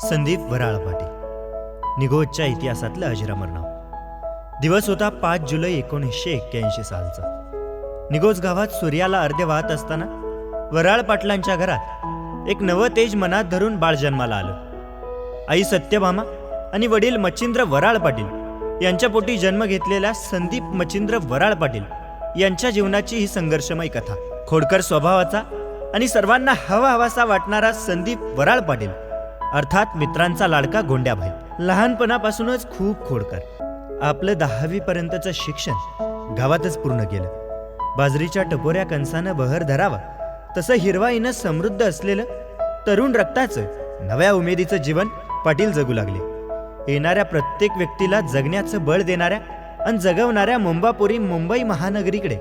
संदीप वराळ पाटील निगोजच्या इतिहासातलं अजरामर नाव. दिवस होता पाच जुलै एकोणीसशे एक्क्याऐंशी सालचा. निगोज गावात सूर्याला अर्धे वाहत असताना वराळ पाटलांच्या घरात एक नवं तेज मनात धरून बाळ जन्माला आलं. आई सत्यभामा आणि वडील मच्छिंद्र वराळ पाटील यांच्या पोटी जन्म घेतलेल्या संदीप मच्छिंद्र वराळ पाटील यांच्या जीवनाची ही संघर्षमय कथा. खोडकर स्वभावाचा आणि सर्वांना हवा हवासा वाटणारा संदीप वराळ पाटील अर्थात मित्रांचा लाडका गोंड्याभाई लहानपणापासूनच खूप खोडकर. आपलं दहावी पर्यंतचं शिक्षण गावातच पूर्ण केलं. बाजरीच्या टपोऱ्या कणसानं बहर धरावा. तसं हिरवाईनं समृद्ध असलेलं तरुण रक्ताचं नव्या उमेदीचं जीवन पाटील जगू लागले. येणाऱ्या प्रत्येक व्यक्तीला जगण्याचं बळ देणाऱ्या आणि जगवणाऱ्या मुंबापुरी मुंबई महानगरीकडे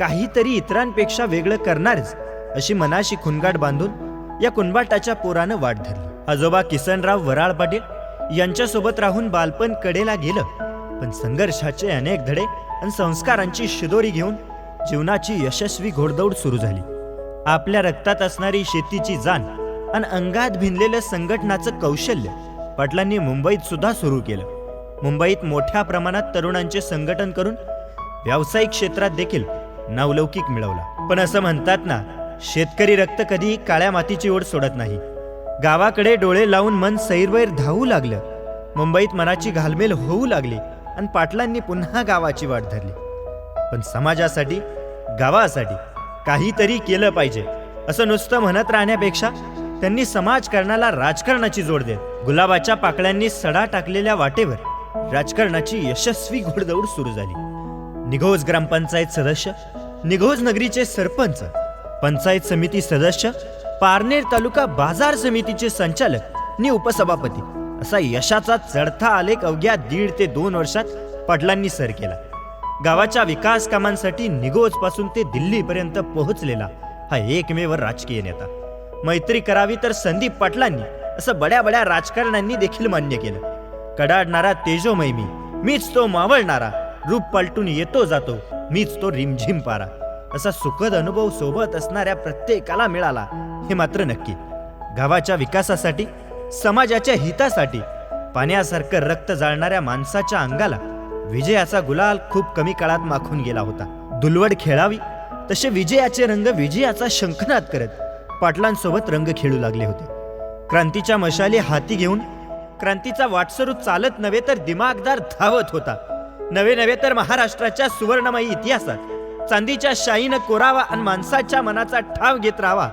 काहीतरी इतरांपेक्षा वेगळं करणारच अशी मनाशी खुनगाट बांधून या कुणबाटाच्या पोरानं वाट धरली. आजोबा किसनराव वराळ पाटील यांच्यासोबत राहून बालपण कडेला गेलं. पण संघर्षाचे अनेक धडे आणि संस्कारांची शिदोरी घेऊन जीवनाची यशस्वी घोडदौड सुरू झाली. आपल्या रक्तात असणारी शेतीची जाण आणि अंगात भिनलेलं संघटनाचं कौशल्य पाटलांनी मुंबईत सुद्धा सुरू केलं. मुंबईत मोठ्या प्रमाणात तरुणांचे संघटन करून व्यावसायिक क्षेत्रात देखील नावलौकिक मिळवला. पण असं म्हणतात ना शेतकरी रक्त कधीही काळ्या मातीची ओढ सोडत नाही. गावाकडे डोळे लावून मन सैरवैर धावू लागलं. मुंबईत मनाची घालमेल होऊ लागली आणि पाटलांनी पुन्हा गावाची वाट धरली. पण समाजासाठी गावासाठी काहीतरी केलं पाहिजे असं नुसतं म्हणत राहण्यापेक्षा त्यांनी समाजकारणाला राजकारणाची जोड देत गुलाबाच्या पाकळ्यांनी सडा टाकलेल्या वाटेवर राजकारणाची यशस्वी घोडदौड सुरू झाली. निघोज ग्रामपंचायत सदस्य निघोज नगरीचे सरपंच पंचायत समिती सदस्य पारनेर तालुका बाजार समितीचे संचालक नि उपसभापती असा यशाचा चढता आलेख अवघ्या दीड ते दोन वर्षात पडलांनी सर केला. गावाच्या विकास कामांसाठी निगोजपासून ते दिल्लीपर्यंत पोहोचलेला हा एकमेव राजकीय नेता. मैत्री करावी तर संदीप पाटलांनी असं बड्या बड्या राजकारण्यांनी देखील मान्य केलं. कडाडणारा तेजोमय मी मीच तो मावळणारा रूप पलटून येतो जातो मीच तो रिमझिम पारा. असा सुखद अनुभव सोबत असणाऱ्या प्रत्येकाला मिळाला हे मात्र नक्की. गावाच्या विकासासाठी समाजाच्या हितासाठी पाण्यासारखं रक्त जाळणाऱ्या माणसाच्या अंगाला विजयाचा गुलाल खूप कमी काळात माखून गेला होता. दुलवड खेळावी तसे विजयाचे रंग विजयाचा शंखनाद करत पाटलांसोबत रंग खेळू लागले होते. क्रांतीच्या मशाली हाती घेऊन क्रांतीचा वाटसरू चालत नव्हे तर दिमागदार धावत होता. नवे नव्हे तर महाराष्ट्राच्या सुवर्णमयी इतिहासात चांदीच्या शाईनं कोरावा आणि माणसाच्या मनाचा ठाव घेत राहावा.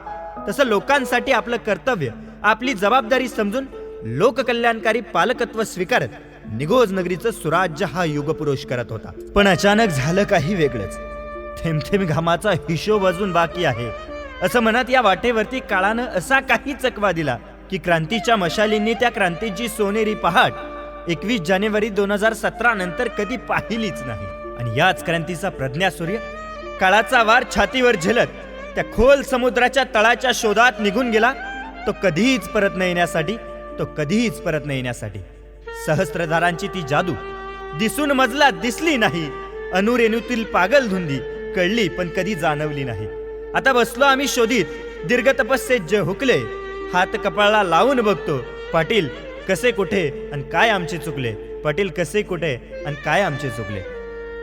तसं लोकांसाठी आपलं कर्तव्य आपली जबाबदारी समजून लोककल्याणकारी पालकत्व स्वीकारत निगोज नगरीचं सुराज्य हा युगपुरुष करत होता. पण अचानक झालं काही वेगळंच. थेंब घामाचा हिशोब अजून बाकी आहे. असं म्हणत या वाटेवरती काळानं असा काही चकवा दिला की क्रांतीच्या मशालींनी त्या क्रांतीची सोनेरी पहाट एकवीस जानेवारी दोन हजार सतरा नंतर कधी पाहिलीच नाही. आणि याच क्रांतीचा प्रज्ञासूर्य काळाचा वार छातीवर झेलत त्या खोल समुद्राच्या तळाच्या शोधात निघून गेला तो कधीच परत न येण्यासाठी तो कधीच परत न येण्यासाठी. सहस्त्रधारांची ती जादू दिसून मजला दिसली नाही अनुरेणूतील पागल धुंदी कळली पण कधी जाणवली नाही. आता बसलो आम्ही शोधित दीर्घ तपस्येत जे हुकले हात कपाळाला लावून बघतो पाटील कसे कुठे आणि काय आमचे चुकले पाटील कसे कुठे आणि काय आमचे चुकले.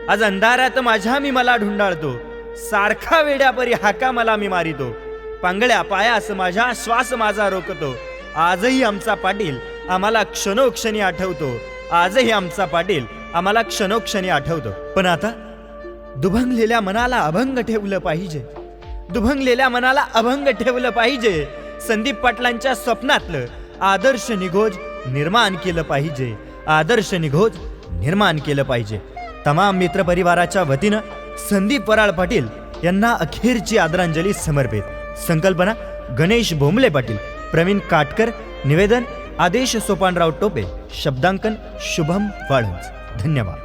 आज अंधारात माझ्या मी मला ढुंडाळतो. सारखा वेड्यापरी हाका मला मी मारितो. पांगळ्या पायास माझ्या श्वास माझा रोखतो. आजही आमचा पाटील आम्हाला क्षणोक्षणी आठवतो. आजही आमचा पाटील आम्हाला क्षणोक्षणी आठवतो. पण आता दुभंगलेल्या मनाला अभंग ठेवलं पाहिजे. दुभंगलेल्या मनाला अभंग ठेवलं पाहिजे. संदीप पाटलांच्या स्वप्नातलं आदर्श निघोज निर्माण केलं पाहिजे. आदर्श निघोज निर्माण केलं पाहिजे. तमाम मित्रपरिवाराच्या वतीनं संदीप वराळ पाटील यांना अखेरची आदरांजली समर्पित. संकल्पना गणेश भोमले पाटील प्रवीण काटकर निवेदन आदेश सोपानराव टोपे शब्दांकन शुभम वाळुंज. धन्यवाद.